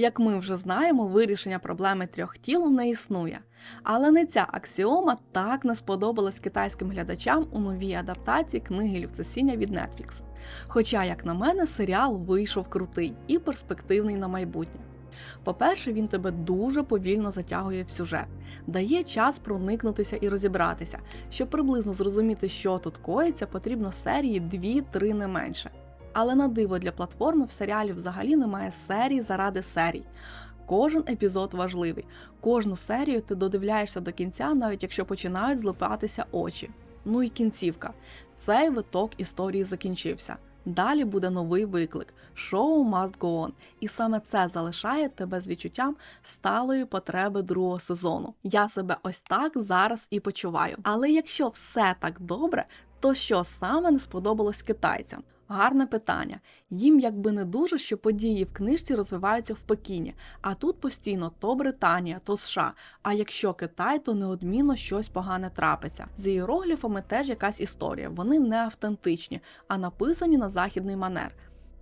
Як ми вже знаємо, вирішення проблеми трьох тіл не існує. Але не ця аксіома так не сподобалась китайським глядачам у новій адаптації книги Люцесіння від Netflix. Хоча, як на мене, серіал вийшов крутий і перспективний на майбутнє. По-перше, він тебе дуже повільно затягує в сюжет, дає час проникнутися і розібратися. Щоб приблизно зрозуміти, що тут коїться, потрібно серії 2-3 не менше. Але на диво для платформи в серіалі взагалі немає серій заради серій. Кожен епізод важливий. Кожну серію ти додивляєшся до кінця, навіть якщо починають злипатися очі. Ну і кінцівка. Цей виток історії закінчився. Далі буде новий виклик шоу must go on. І саме це залишає тебе з відчуттям сталої потреби другого сезону. Я себе ось так зараз і почуваю. Але якщо все так добре, то що саме не сподобалось китайцям? Гарне питання. Їм якби не дуже, що події в книжці розвиваються в Пекіні, а тут постійно то Британія, то США. А якщо Китай, то неодмінно щось погане трапиться. З іерогліфами теж якась історія. Вони не автентичні, а написані на західний манер.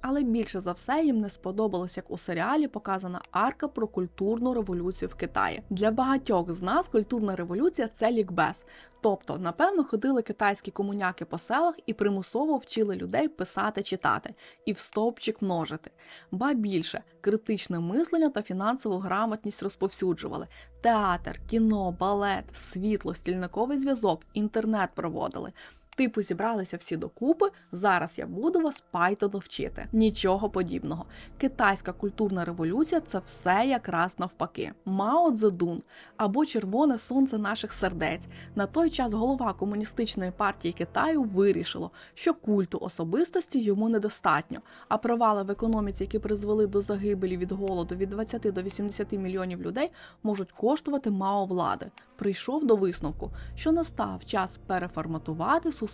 Але більше за все їм не сподобалось, як у серіалі показана арка про культурну революцію в Китаї. Для багатьох з нас культурна революція це лікбез. Тобто, напевно, ходили китайські комуняки по селах і примусово вчили людей писати, читати і в стовпчик множити. Ба більше критичне мислення та фінансову грамотність розповсюджували. Театр, кіно, балет, світло, стільниковий зв'язок, інтернет проводили. Типу зібралися всі докупи. Зараз я буду вас Python вчити. Нічого подібного. Китайська культурна революція це все якраз навпаки. Мао Цзедун або Червоне сонце наших сердець. На той час голова комуністичної партії Китаю вирішило, що культу особистості йому недостатньо, а провали в економіці, які призвели до загибелі від голоду від 20 до 80 мільйонів людей, можуть коштувати Мао влади. Прийшов до висновку, що настав час переформатувати суспільство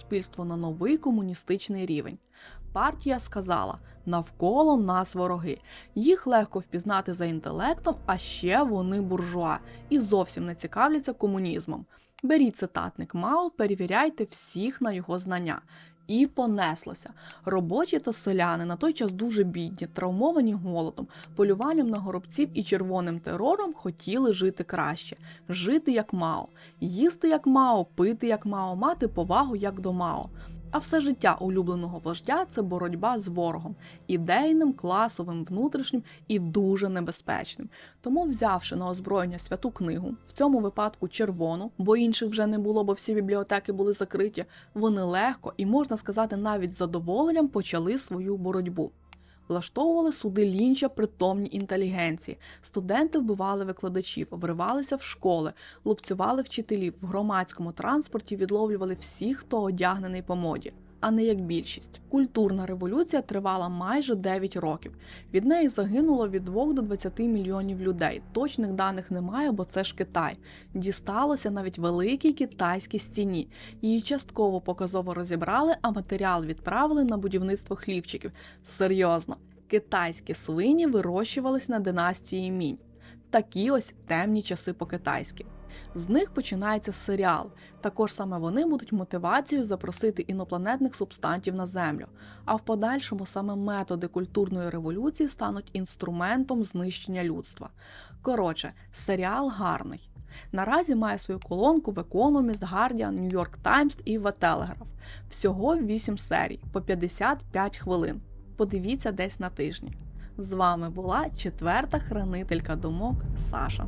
на новий комуністичний рівень. Партія сказала: навколо нас вороги. Їх легко впізнати за інтелектом, а ще вони буржуа і зовсім не цікавляться комунізмом. Беріть цитатник Мао, перевіряйте всіх на його знання. І понеслося. Робочі та селяни на той час дуже бідні, травмовані голодом, полюванням на горобців і червоним терором хотіли жити краще, жити як Мао, їсти як Мао, пити як Мао, мати повагу як до Мао. А все життя улюбленого вождя це боротьба з ворогом, ідейним, класовим, внутрішнім і дуже небезпечним. Тому, взявши на озброєння святу книгу, в цьому випадку червону, бо інших вже не було, бо всі бібліотеки були закриті, вони легко і можна сказати, навіть з задоволенням почали свою боротьбу. Влаштовували суди лінча притомні інтелігенції. Студенти вбивали викладачів, вривалися в школи, лупцювали вчителів в громадському транспорті, відловлювали всіх, хто одягнений по моді. А не як більшість. Культурна революція тривала майже 9 років. Від неї загинуло від 2 до 20 мільйонів людей. Точних даних немає, бо це ж Китай. Дісталося навіть великій китайській стіні. Її частково показово розібрали, а матеріал відправили на будівництво хлівчиків. Серйозно, китайські свині вирощувались на династії мінь. Такі ось темні часи по-китайськи. З них починається серіал. Також саме вони будуть мотивацією запросити інопланетних субстантів на землю. А в подальшому саме методи культурної революції стануть інструментом знищення людства. Коротше, серіал гарний. Наразі має свою колонку в Economist, Guardian, New York Times і The Telegraph. Всього 8 серій по 55 хвилин. Подивіться десь на тижні. З вами була четверта хранителька думок Саша.